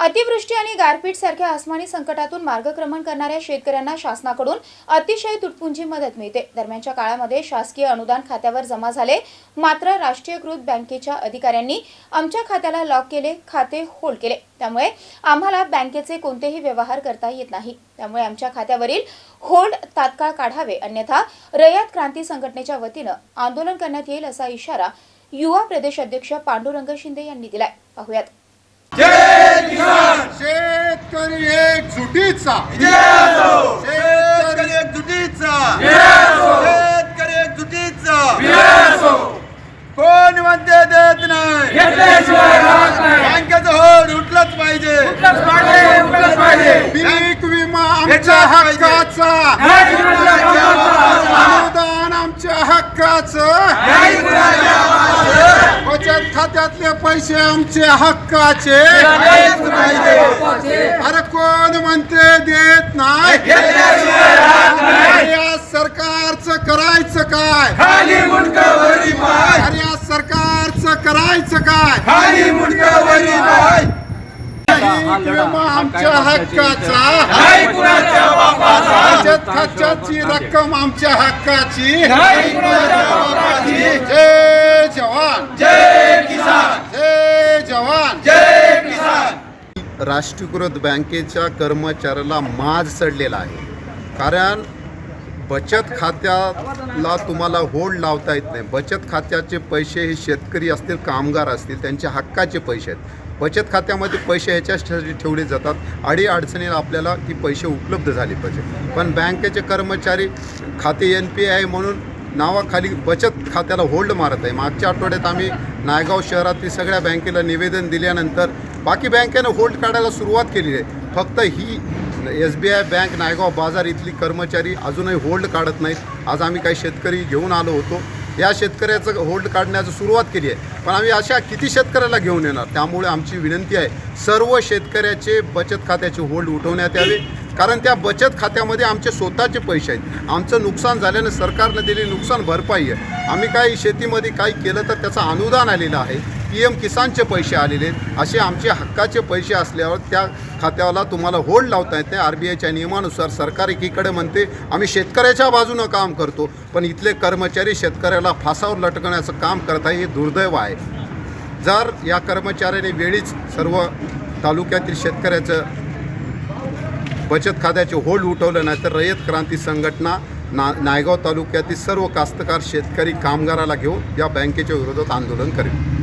अतिवृष्टी आणि गारपीट सारख्या आसमानी संकटातून मार्गक्रमण करणाऱ्या शेतकऱ्यांना शासनाकडून अतिशय तुटपुंजी मदत मिळते. दरम्यानच्या काळामध्ये शासकीय अनुदान खात्यावर जमा झाले. मात्र राष्ट्रीयकृत बँकेच्या अधिकाऱ्यांनी आमच्या खात्याला लॉक केले खाते होल्ड केले. त्यामुळे आम्हाला बँकेचे कोणतेही व्यवहार करता येत नाही. त्यामुळे आमच्या खात्यावरील होल्ड तात्काळ काढावे. अन्यथा रयत क्रांती संघटनेच्या वतीनं आंदोलन करण्यात येईल असा इशारा युवा प्रदेश अध्यक्ष पांडुरंग शिंदे यांनी दिलाय. पाहुयात. शेतकरी एकजुटीचा शेतकरी एकजुटीचा शेतकरी एकजुटीचा कोण म्हणते देत नाही? बँकेचं होड उठलंच पाहिजे. पीक विमा आमच्या हक्काचा. अनुदान आमच्या हक्काचं. खात्यातले पैसे आमचे हक्काचे. अरे कोण म्हणते देत नाही? या सरकारचं करायचं काय? अरे या सरकारचं करायचं काय? आमच्या हक्काचा? बचत खात्याची रक्कम आमच्या हक्काची? राष्ट्रीयकृत बँकेच्या कर्मचाऱ्याला माज चढलेला आहे. कारण बचत खात्याला तुम्हाला होल्ड लावता येत नाही. बचत खात्याचे पैसे हे शेतकरी असतील कामगार असतील त्यांच्या हक्काचे पैसे आहेत. बचत खात्यामध्ये पैसे ह्याच्यासाठी ठेवले जातात. अडी अडचणीला आपल्याला ती पैसे उपलब्ध झाले पाहिजे. पण बँकेचे कर्मचारी खाते एन पी आहे म्हणून नावाखाली बचत खात्याला होल्ड मारत आहे. मागच्या आठवड्यात आम्ही नायगाव शहरातील सगळ्या बँकेला निवेदन दिल्यानंतर बाकी बँकेनं होल्ड काढायला सुरुवात केली आहे. फक्त ही S B I bank Naigaon बाजार इथली कर्मचारी अजूनही होल्ड काढत नाहीत. आज आम्ही काही शेतकरी घेऊन आलो होतो. या शेतकऱ्याचं होल्ड काढण्याचं सुरुवात केली आहे. पण आम्ही अशा किती शेतकऱ्याला घेऊन येणार? त्यामुळे आमची विनंती आहे सर्व शेतकऱ्याचे बचत खात्याचे होल्ड उठवण्यात यावे. कारण त्या बचत खात्यामध्ये आमचे स्वतःचे पैसे आहेत. आमचं नुकसान झाल्यानं सरकारनं दिलेली नुकसान भरपाई आहे. आम्ही काही शेतीमध्ये काही केलं तर त्याचं अनुदान आलेलं आहे. पी एम किसानचे पैसे आलेले आहेत. असे आमचे हक्काचे पैसे असल्यावर त्या खात्याला तुम्हाला होल्ड लावता येत नाही. आर बी आयच्या नियमानुसार सरकार एकीकडे म्हणते आम्ही शेतकऱ्याच्या बाजूनं काम करतो पण इथले कर्मचारी शेतकऱ्याला फासावर लटकण्याचं काम करत आहे हे दुर्दैव आहे. जर या कर्मचाऱ्याने वेळीच सर्व तालुक्यातील शेतकऱ्याचं बचत खात्याचे होल्ड उठवलं नाही तर रयत क्रांती संघटना ना नायगाव तालुक्यातील सर्व कास्तकार शेतकरी कामगाराला घेऊन या बँकेच्या विरोधात आंदोलन करेल.